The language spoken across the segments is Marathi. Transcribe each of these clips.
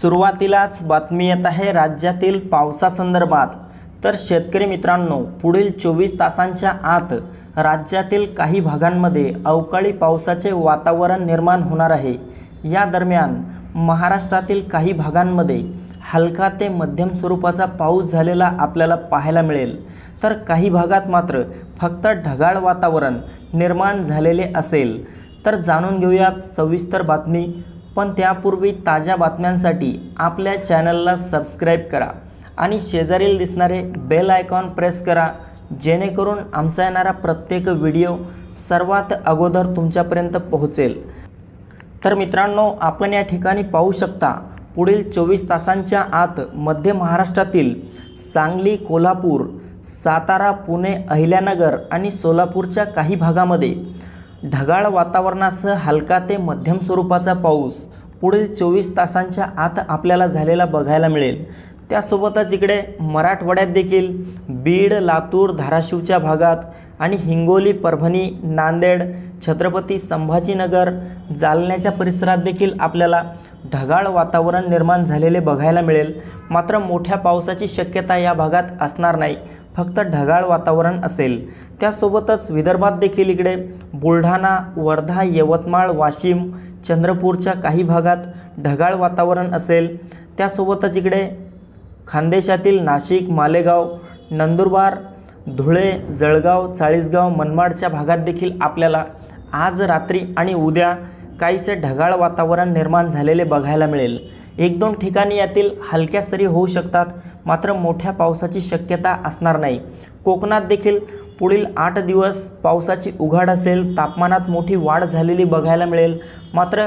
सुरुवातीलाच बातमी येत आहे राज्यातील पावसासंदर्भात. तर शेतकरी मित्रांनो पुढील चोवीस तासांच्या आत राज्यातील काही भागांमध्ये अवकाळी पावसाचे वातावरण निर्माण होणार आहे. या दरम्यान महाराष्ट्रातील काही भागांमध्ये हलका ते मध्यम स्वरूपाचा पाऊस झालेला आपल्याला पाहायला मिळेल. तर काही भागात मात्र फक्त ढगाळ वातावरण निर्माण झालेले असेल. तर जाणून घेऊयात सविस्तर बातमी पण त्यापूर्वी ताज्या बातम्यांसाठी आपल्या चॅनलला सबस्क्राईब करा आणि शेजारील दिसणारे बेल आयकॉन प्रेस करा जेणेकरून आमचा येणारा प्रत्येक व्हिडिओ सर्वात अगोदर तुमच्यापर्यंत पोहोचेल. तर मित्रांनो आपण या ठिकाणी पाहू शकता पुढील चोवीस तासांच्या आत मध्य महाराष्ट्रातील सांगली कोल्हापूर सातारा पुणे अहिल्यानगर आणि सोलापूरच्या काही भागामध्ये ढगाळ वातावरणासह हलका ते मध्यम स्वरूपाचा पाऊस पुढील चोवीस तासांच्या आत आपल्याला झालेला बघायला मिळेल. त्यासोबतच इकडे मराठवाड्यात देखील बीड लातूर धाराशिवच्या भागात आणि हिंगोली परभणी नांदेड छत्रपती संभाजीनगर जालन्याच्या परिसरात देखील आपल्याला ढगाळ वातावरण निर्माण झालेले बघायला मिळेल. मात्र मोठ्या पावसाची शक्यता या भागात असणार नाही. फक्त ढगाळ वातावरण असेल. त्यासोबतच विदर्भात देखील इकडे बुलढाणा वर्धा यवतमाळ वाशिम चंद्रपूरच्या काही भागात ढगाळ वातावरण असेल. त्यासोबतच इकडे खानदेशातील नाशिक मालेगाव नंदुरबार धुळे जळगाव चाळीसगाव मनमाडच्या भागात देखील आपल्याला आज रात्री आणि उद्या काहीसे ढगाळ वातावरण निर्माण झालेले बघायला मिळेल. एक दोन ठिकाणी यातील हलक्या सरी होऊ शकतात मात्र मोठ्या पावसाची शक्यता असणार नाही. कोकणात देखील पुढील आठ दिवस पावसाची उघाड असेल तापमानात मोठी वाढ झालेली बघायला मिळेल. मात्र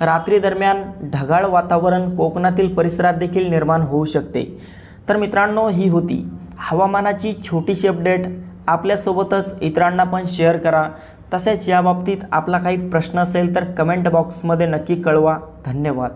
रात्री दरम्यान ढगाळ वातावरण कोकणातील परिसरात देखील निर्माण होऊ शकते. तर मित्रांनो ही होती हवामानाची छोटीशी अपडेट. आपल्यासोबतच इतरांना पण शेअर करा. तसेच याबाबतीत आपला काही प्रश्न असेल तर कमेंट बॉक्समध्ये नक्की कळवा. धन्यवाद.